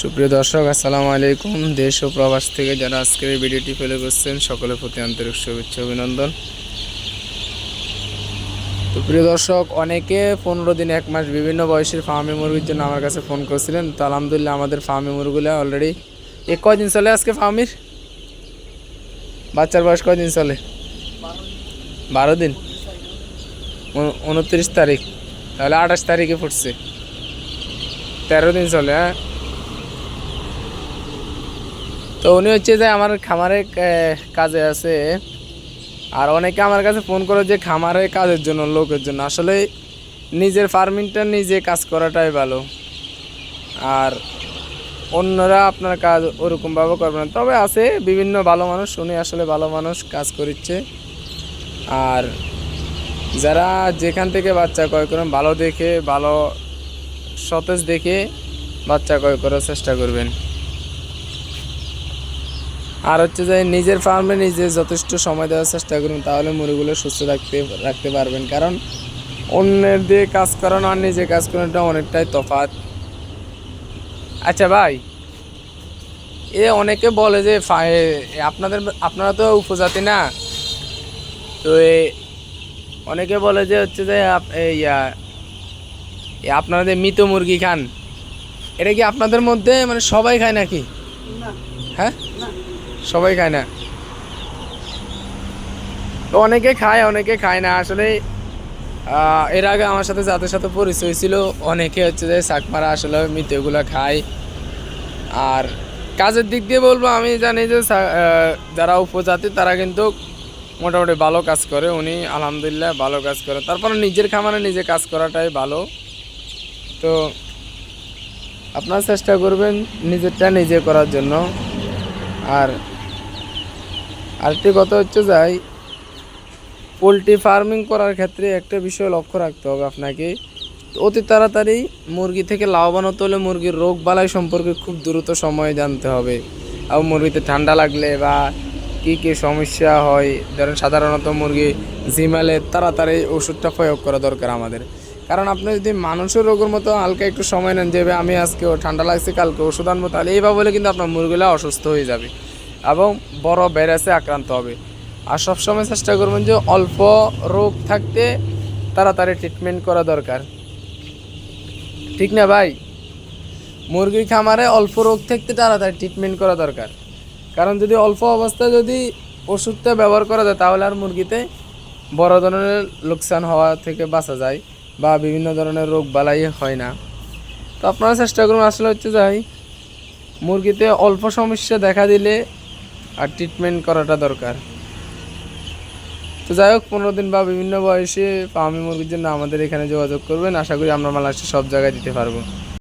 সুপ্রিয় দর্শক, আসসালামু আলাইকুম। দেশ ও প্রবাস থেকে যারা আজকের এই ভিডিওটি ফেলে করছেন, সকলের প্রতি আন্তরিক শুভেচ্ছা, অভিনন্দন। তো প্রিয় দর্শক, অনেকে পনেরো দিন, এক মাস বিভিন্ন বয়সের ফার্মি মুরগির জন্য আমার কাছে ফোন করছিলেন। তো আলহামদুলিল্লাহ আমাদের ফার্মি মুরগুলো অলরেডি এ কয়দিন চলে আজকে ফার্মির? বাচ্চার বয়স কয়দিন চলে? বারো দিন। উনত্রিশ তারিখ। তাহলে আঠাশ তারিখে ফুটছে। তেরো দিন চলে হ্যাঁ? তো উনি হচ্ছে যে আমার খামারে কাজে আছে। আর অনেকে আমার কাছে ফোন করে যে খামারে কাজের জন্য, লোকের জন্য। আসলে নিজের ফার্মিংটা নিজে কাজ করাটাই ভালো। আর অন্যরা আপনার কাজ ওরকমভাবে করবে না। তবে আছে বিভিন্ন ভালো মানুষ, উনি আসলে ভালো মানুষ কাজ করিচ্ছে। আর যারা যেখান থেকে বাচ্চা ক্রয় করেন, ভালো দেখে, ভালো সতেজ দেখে বাচ্চা ক্রয় করার চেষ্টা করবেন। আর হচ্ছে যে নিজের ফার্মে নিজে যথেষ্ট সময় দেওয়ার চেষ্টা করুন তাহলে মুরগিগুলো সুস্থ রাখতে রাখতে পারবেন। কারণ অন্যের দিয়ে কাজ করানো আর নিজে কাজ করানোটা অনেকটাই তফাৎ। আচ্ছা ভাই এ অনেকে বলে যে আপনাদের আপনারা তো উপজাতি না? তো এ অনেকে বলে যে হচ্ছে যে ইয়া, আপনারা যে মৃত মুরগি খান এটা কি আপনাদের মধ্যে মানে সবাই খায় নাকি? হ্যাঁ? সবাই খায় না। অনেকে খায় অনেকে খায় না। আসলে এর আগে আমার সাথে যাদের সাথে পরিচয় ছিল, অনেকে হচ্ছে যে চাকমারা আসলে মৃতগুলো খায়। আর কাজের দিক দিয়ে বলব, আমি জানি যে যারা উপজাতি, তারা কিন্তু মোটামুটি ভালো কাজ করে। উনি আলহামদুলিল্লাহ ভালো কাজ করে। তারপরে নিজের খামারে নিজে কাজ করাটাই ভালো। তো আপনারা চেষ্টা করবেন নিজেরটা নিজে করার জন্য। আর আরেকটি কথা হচ্ছে যাই, পোলট্রি ফার্মিং করার ক্ষেত্রে একটা বিষয় লক্ষ্য রাখতে হবে আপনাকে। অতি তাড়াতাড়ি মুরগি থেকে লাভবান হতে হলে মুরগির রোগ বালাই সম্পর্কে খুব দ্রুত সময়ে জানতে হবে। আর মুরগিতে ঠান্ডা লাগলে বা কী কী সমস্যা হয়, ধরেন সাধারণত মুরগি জিমালে তাড়াতাড়ি ওষুধটা প্রয়োগ করা দরকার আমাদের। কারণ আপনি যদি মানুষের রোগের মতো হালকা একটু সময় নেন যে, ভাই, আমি আজকে ঠান্ডা লাগছে, কালকে ওষুধ আনব, তাহলে এইভাবে কিন্তু আপনার মুরগিলা অসুস্থ হয়ে যাবে। এবং বড় ভাইরাসে আক্রান্ত হবে। আর সবসময় চেষ্টা করবেন যে অল্প রোগ থাকতে তাড়াতাড়ি ট্রিটমেন্ট করা দরকার। ঠিক না ভাই? মুরগির খামারে অল্প রোগ থাকতে তাড়াতাড়ি ট্রিটমেন্ট করা দরকার। কারণ যদি অল্প অবস্থায় যদি ওষুধটা ব্যবহার করা যায়, তাহলে আর মুরগিতে বড় ধরনের লোকসান হওয়া থেকে বাঁচা যায় বা বিভিন্ন ধরনের রোগ বালাই হয় না। তো আপনারা চেষ্টা করুন, আসলে হচ্ছে যাই মুরগিতে অল্প সমস্যা দেখা দিলে আর ট্রিটমেন্ট করাটা দরকার। তো যাই হোক পনেরো দিন বা বিভিন্ন বয়সে ফার্মি মুরগির জন্য আমাদের এখানে যোগাযোগ করবেন। আশা করি আমরা মাল সব জায়গায় দিতে পারব।